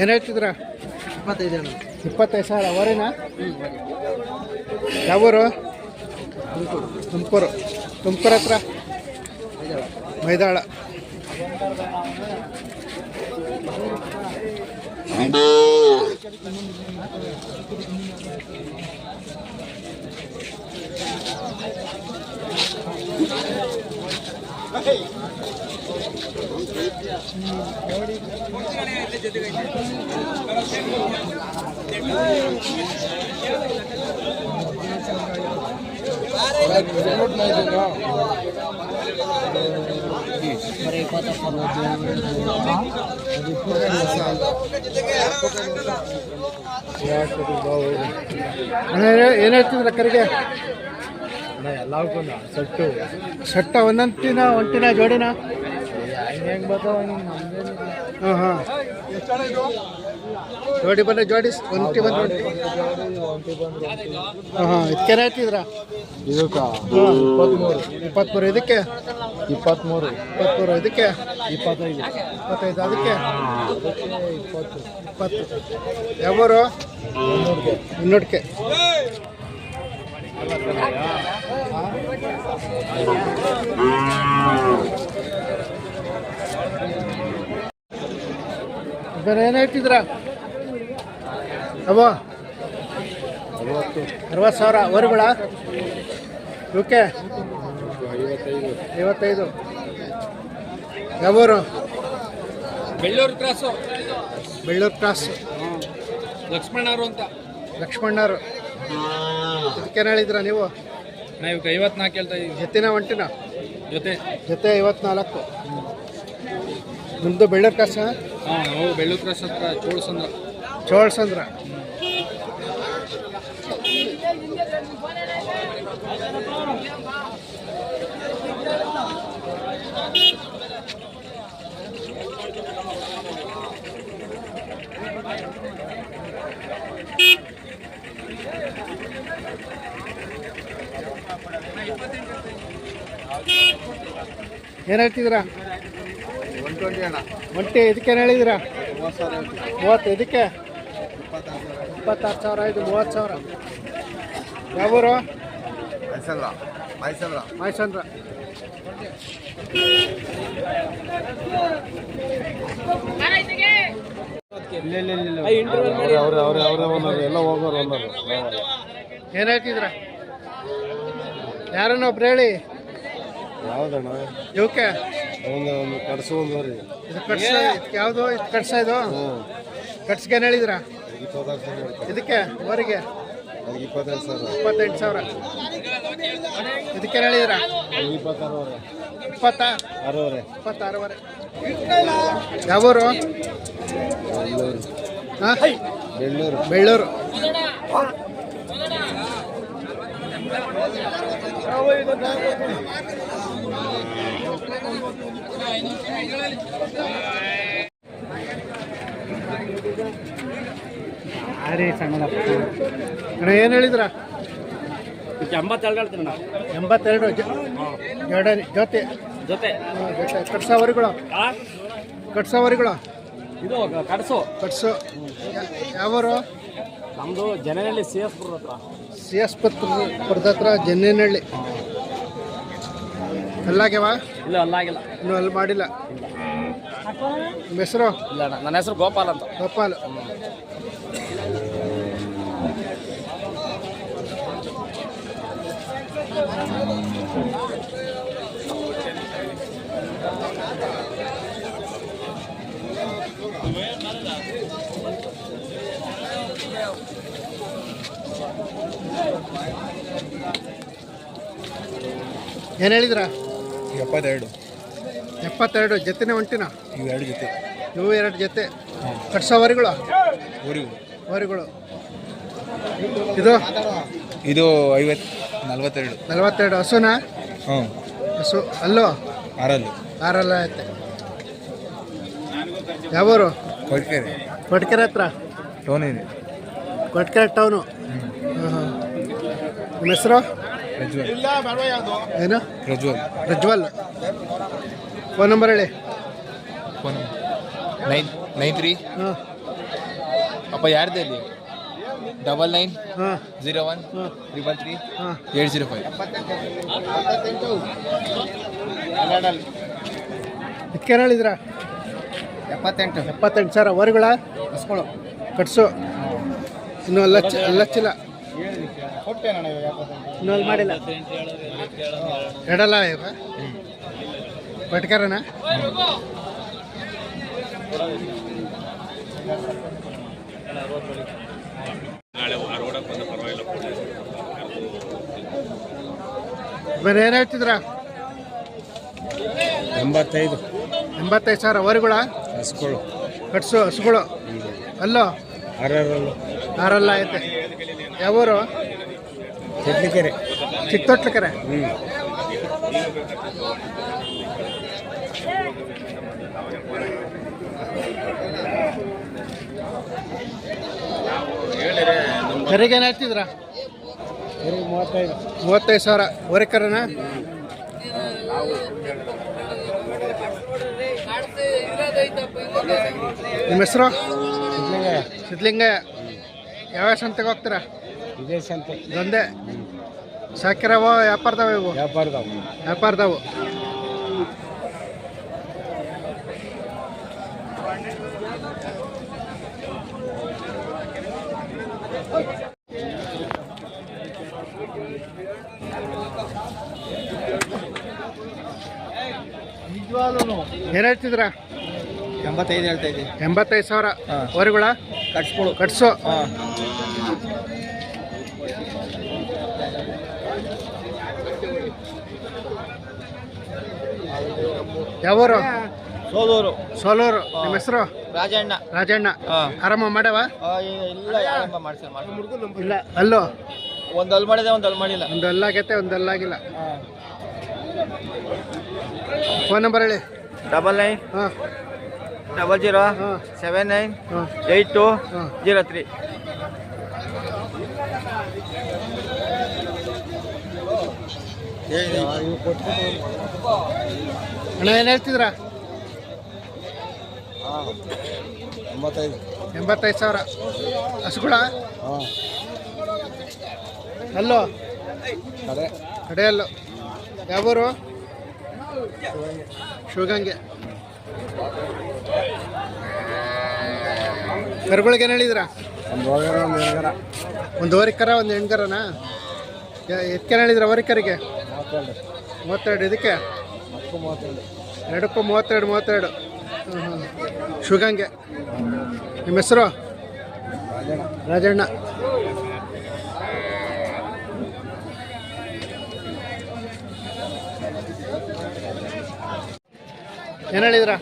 ಏನು ಹೇಳ್ತಿದ್ರ ಇಪ್ಪತ್ತೈದು ಇಪ್ಪತ್ತೈದು ಸಾವಿರ. ಅವರೇನಾ? ಯಾವೂರು? ತುಮಕೂರು. ತುಮಕೂರು ಹತ್ರ? ಮೈದಾಳ. ಏನು ಹೇಳ್ತಿದ್ರ ಕರಿಗೆ? ಎಲ್ಲವಕ್ಕೂ ಸೆಟ್ಟು. ಸಟ್ಟ ದಿನ ಒಂಟಿನ ಜೋಡಿನ? ಹೆಂಗೆ ಹೆಂಗೆ ಬರ್ತಾವ ಹಾಂ ಹಾಂ. ಜೋಡಿ ಬಂದ್ರೆ ಜೋಡಿ. ಒಂಟಿ ಒಂಟಿ ಹಾಂ ಇದಕ್ಕೆ ಹೇಳ್ತಿದ್ರ ಇದಕ್ಕೆ? ಇಪ್ಪತ್ತ್ಮೂರು ಇಪ್ಪತ್ತ್ಮೂರು ಇದಕ್ಕೆ? ಇಪ್ಪತ್ತ್ಮೂರು ಇಪ್ಪತ್ತ್ಮೂರು ಇದಕ್ಕೆ? ಇಪ್ಪತ್ತೈದು. ಇಪ್ಪತ್ತೈದು ಅದಕ್ಕೆ? ಇಪ್ಪತ್ತು ಇಪ್ಪತ್ತು. ಯಾವೂರು? ಮುನ್ನೂಟಕ್ಕೆ ಬೇರೆ ಏನು ಹೇಳ್ತಿದ್ರ ಅವ ಅರವತ್ತು ಸಾವಿರ. ವರುಗಳ? ಓಕೆ ಐವತ್ತೈದು. ಯಾವೂರು? ಬೆಳ್ಳೂರು ಕ್ರಾಸು ಬೆಳ್ಳೂರು ಕ್ರಾಸ್ ಲಕ್ಷ್ಮಣರು ಅಂತ. ಲಕ್ಷ್ಮಣ್ಣರು ಅದಕ್ಕೇನು ಹೇಳಿದ್ರ ನೀವು? ನಾವು ಐವತ್ನಾಲ್ಕು ಹೇಳ್ತಾ ಇದ್ದೀವಿ ಜೊತೆನ ಒಂಟಿನ? ಜೊತೆ. ಜೊತೆ ಐವತ್ನಾಲ್ಕು. ನಿಮ್ಮದು ಬೆಳ್ಳೂರು ಕ್ರಾಸ ಬೆಳ್ಳೂರು ಕ್ರಾಸ್ ಹತ್ರ ಚೋಳಸಂದ್ರ ಚೋಳಸಂದ್ರ ಏನು ಹೇಳ್ತಿದ್ದೀರಾ? ಒಂಟಿ ಇದಕ್ಕೇನು ಏನು ಮೂವತ್ತು ಇದಕ್ಕೆ? ಇಪ್ಪತ್ತಾರು ಸಾವಿರ ಇದು ಮೂವತ್ತು ಸಾವಿರ. ಯಾವೂರು ಮೈಸಂದ್ರ ಏನಾಯ್ತಿದ್ರ ಅವ್ರೆ ಅವ್ರೆ ಒಂದವ್ರು ಎಲ್ಲ ಹೋಗೋರು ಒಂದವ್ರು. ಏನು ಹೇಳ್ತಿದ್ರ? ಯಾರನ್ನ ಒಬ್ರು ಹೇಳಿ? ಯಾವ್ದಣ್ಣ? ಇವಕ್ಕೆ ಒಂದು ಒಂದು ಒಂದು ರೀ ಇದು ಕಟ್ಸ ಇದಕ್ಕೆ ಯಾವುದು? ಇದು ಕಟ್ಸ ಇದು? ಹೇಳಿದ್ರ? ಇಪ್ಪತ್ತಾರು ಸಾವಿರ ಇದಕ್ಕೆ ಅವರಿಗೆ? ಅದಕ್ಕೆ ಇಪ್ಪತ್ತೈದು ಸಾವಿರ. ಇಪ್ಪತ್ತೆಂಟು ಸಾವಿರ. ಇದಕ್ಕೇನು ಹೇಳಿದ್ರ? ಇಪ್ಪತ್ತ? ಅರವರೆ ಇಪ್ಪತ್ತಾರುವರೆ. ಯಾವೂರು ಹಾಂ? ಬೆಳ್ಳೂರು ಬೆಳ್ಳೂರು. ಅರೆ ಸಣ್ಣದಪ್ಪ ಅಣ್ಣ ಏನು ಹೇಳಿದ್ರ? ಎಂಬತ್ತೆರಡು ಹೇಳ್ತೀನಿ ಎಂಬತ್ತೆರಡು ಜ- ಜೋಡಣೆ ಜೊತೆ. ಜೊತೆ. ಕಟ್ಸೋವರಿಗಳು ಕಟ್ಸೋವರಿಗಳು ಇದು ಕಟ್ಸು ಕಟ್ಸು. ಯಾವರು? ನಮ್ಮದು ಜನನಹಳ್ಳಿ ಸಿ ಎಸ್ ಪುರ ಹತ್ರ. ಸಿ ಎಸ್ ಪುರದ ಹತ್ರ ಜನ್ನೇನಹಳ್ಳಿ. ಅಲ್ಲಾಗ್ಯವ? ಇಲ್ಲ ಅಲ್ಲಾಗಿಲ್ಲ. ಇನ್ನೂ ಅಲ್ಲಿ ಮಾಡಿಲ್ಲ. ನಿಮ್ಮ ಹೆಸರು? ಇಲ್ಲ ಅಣ್ಣ ನನ್ನ ಹೆಸರು ಗೋಪಾಲ್ ಅಂತ. ಗೋಪಾಲ್. ಏನು ಹೇಳಿದ್ರ? ಎಪ್ಪತ್ತೆರಡು. ಎಪ್ಪತ್ತೆರಡು ಜೊತೆನೆ ಹೊಂಟಿನ ಇವು ಎರಡು ಜೊತೆ. ಇವು ಎರಡು ಜೊತೆ. ಕಟ್ಸೋವರಿಗಳು ಊರಿಗೂ ವರಿಗಳು? ಇದು? ಇದು ಐವತ್ತು ನಲ್ವತ್ತೆರಡು. ನಲ್ವತ್ತೆರಡು ಹಸುನಾ? ಹ್ಞೂ. ಹಸು ಅಲ್ಲೋ ಆರಲ್ಲು. ಆರಲ್ಲ ಐತೆ. ಯಾವೂರು? ಕೊಟ್ಕೆರೆ ಕೊಟ್ಕೆರೆ ಹತ್ರ? ಟೌನ್? ಇದೆ ಕೊಟ್ಕೆರೆ ಟೌನು ಹಾಂ ನಿಮ್ಮ ಹೆಸರು? ಏನು? ಪ್ರಜ್ವಲ್. ಪ್ರಜ್ವಲ್. ಫೋನ್ ನಂಬರ್ ಹೇಳಿ. Phone nine nine three. ಹಾಂ. ಅಪ್ಪ ಯಾರ್ದು ಇಲ್ಲಿ? ಡಬಲ್ ನೈನ್ ಹಾಂ. ಜೀರೋ ಒನ್ ಹಾಂ. ತ್ರಿಬಲ್ ತ್ರೀ ಹಾಂ. Eight zero five. ಇದಕ್ಕೇನು ಹೇಳಿದ್ರ ಎಪ್ಪತ್ತೆಂಟು. ಎಪ್ಪತ್ತೆಂಟು ಸಾವಿರ ಹಸ್ಗಳು ಕಟ್ಸು. ಇನ್ನೂ ಅಲ್ಲ ಮಾಡಿಲ್ಲ. ಎರಡಲ್ಲ ಇವಾಗ ಬಟ್ಕರನ ಬರೀ ಏನು ಹೇಳ್ತಿದ್ರ? ಎಂಬತ್ತೈದು. ಎಂಬತ್ತೈದು ಸಾವಿರ. ಹೊರಗಳ ಹಸುಗಳು ಕಟ್ಸು ಹಸುಗಳು ಅಲ್ಲೋ? ಆರಲ್ಲ ಆರಲ್ಲ ಐತೆ. ಯಾವೂರು? ಕೆರೆ ಚಿತ್ತೊಟ್ಲಕೆರೆ ಹ್ಞೂ ಕರಿಗೆ ಏನು ಹೇಳ್ತಿದ್ರ? ಮೂವತ್ತೈದು ಮೂವತ್ತೈದು ಸಾವಿರ ಹೊರಕರನ ನಿಮ್ಮ ಹೆಸರು? ಸಿದ್ಲಿಂಗಯ್ಯ. ಯಾವ ಸಂತೆಗೆ ಹೋಗ್ತೀರಾ? ಇದೇ ಅಂತ. ಒಂದೇ ಸಾಕಿರವ ವ್ಯಾಪಾರದವ ಇವು? ವ್ಯಾಪಾರದವು. ವ್ಯಾಪಾರದವು. ಏನು ಹೇಳ್ತಿದ್ರ ಎಂಬತ್ತೈದು ಹೇಳ್ತಾ ಇದ್ದೀವಿ ಎಂಬತ್ತೈದು ಸಾವಿರ. ಹೊರಗುಳ ಹೊರಗಳ? ಕಟ್ಸ್ಕೊಳು ಕಟ್ಸು. ಯಾವೂರು? ಸೋಲೂರು. ಸೋಲೂರು ನಿಮ್ಮ ಹೆಸರು? ರಾಜಣ್ಣ. ರಾಜಣ್ಣ. ಆರಾಮ ಮಾಡವ? ಇಲ್ಲ ಮಾಡ್ಸಲ್ಲ ಇಲ್ಲ ಅಲ್ಲೋ? ಒಂದು ಅಲ್ಲಿ ಮಾಡಿದೆ ಒಂದು ಅಲ್ಲಿ ಮಾಡಿಲ್ಲ ಒಂದು ಅಲ್ಲಾಗೈತೆ ಒಂದು ಅಲ್ಲಾಗಿಲ್ಲ. ಫೋನ್ ನಂಬರ್ ಹೇಳಿ. ಡಬಲ್ ನೈನ್ ಹಾಂ. ಡಬಲ್ ಜೀರೋ ಹಾಂ. ಸೆವೆನ್ ನೈನ್ ಹಾಂ. ಏಯ್ಟ್ ಟು ಹಾಂ. Zero three. ಅಣ್ಣ ಏನು ಹೇಳ್ತಿದ್ರ ಎಂಬತ್ತೈದು. ಎಂಬತ್ತೈದು ಸಾವಿರ. ಹಸುಗಳ? ಅಲ್ಲೋ ಕಡೆ. ಅಲ್ಲೋ ಯಾವೂರು ಶಿವಗಂಗೆ. ಕರುಗಳಿಗೆ ಏನು ಹೇಳಿದ್ರ ಒಂದು ಹೋರಿಕರ ಒಂದು ಹೆಣ್ಗರನಾ? ಎತ್ಕೇನು ಹೇಳಿದ್ರ ಓರಿಕರಿಗೆ ಮಾತಾಡಿ ಮೂವತ್ತೆರಡು ಇದಕ್ಕೆ? ಹತ್ತು ಮೂವತ್ತೆರಡು. ಎರಡಕ್ಕೂ ಮೂವತ್ತೆರಡು ಮೂವತ್ತೆರಡು. ಶುಗಂಗೆ. ಹ್ಞೂ ನಿಮ್ಮ ಹೆಸರು? ರಾಜಣ್ಣ. ರಾಜಣ್ಣ. ಏನು ಹೇಳಿದ್ರ?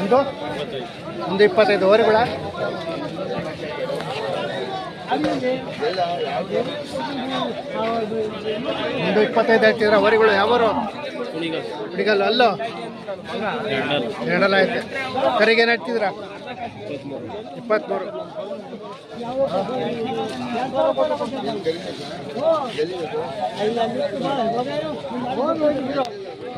ಒಂದು? ಒಂದು ಇಪ್ಪತ್ತೈದು. ಓರಿಗಳ ಒಂದು ಇಪ್ಪತ್ತೈದು ಹೇಳ್ತಿದ್ರ ವರಿಗಳು ಯಾವರು? ಹುಡುಗಲ್ ಅಲ್ಲೋ? ಎರಡಲ್ಲ ಐತೆ. ಕರಿಗೆ ಏನು ಹೇಳ್ತಿದ್ರ ಇಪ್ಪತ್ತ್ಮೂರು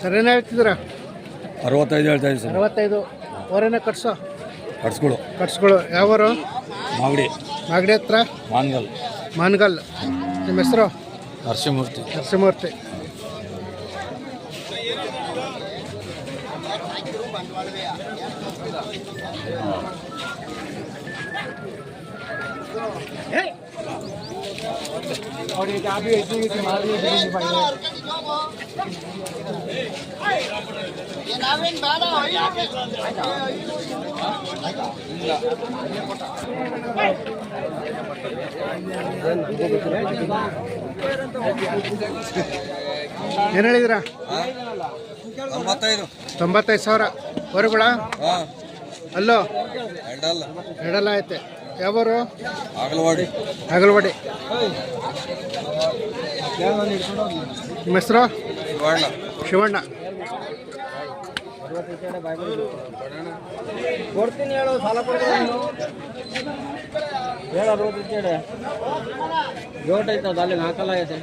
ಸರ್ ಏನು ಹೇಳ್ತಿದ್ರ ಅರವತ್ತೈದು ಹೇಳ್ತಾ ಇದ್ದೀವಿ ಸರ್. ಅರವತ್ತೈದು. ಓರೇನ ಕಟ್ಸೋ? ಕಟ್ಸ್ಕೊಳು. ಕಟ್ಸ್ಗಳು ಯಾವರು ಮಾಗಡಿ. ಮಾಗಡಿ ಹತ್ರ? ಮಾನ್ಗಲ್. ಮಾನ್ಗಲ್. ನಿಮ್ಮ ಹೆಸರು? ನರಸಿಂಹಮೂರ್ತಿ. ನರಸಿಂಹಮೂರ್ತಿ. ಏನು ಹೇಳಿದ್ರ? ತೊಂಬತ್ತೈದು. ತೊಂಬತ್ತೈದು ಸಾವಿರ. ಹೊರಗುಳ? ಅಲ್ಲೋ? ಎರಡಲ್ಲ. ಎರಡೆಲ್ಲ ಐತೆ. ಯಾವರು? ಆಗಲವಾಡಿ ಅಗಲವಾಡಿ. ನಿಮ್ಮ ಹೆಸರು? ಶಿವಣ್ಣ. ಶಿವಣ್ಣ. ಕೊಡ್ತೀನಿ ಹೇಳು ಸಾಲ ಕೊಡ್ತೀನಿ ಹೇಳ. ಅರವತ್ತು ಜೋಟ್ ಐತದ ಅಲ್ಲಿ ಹಾಕಲ್ಲ ಐತೆ.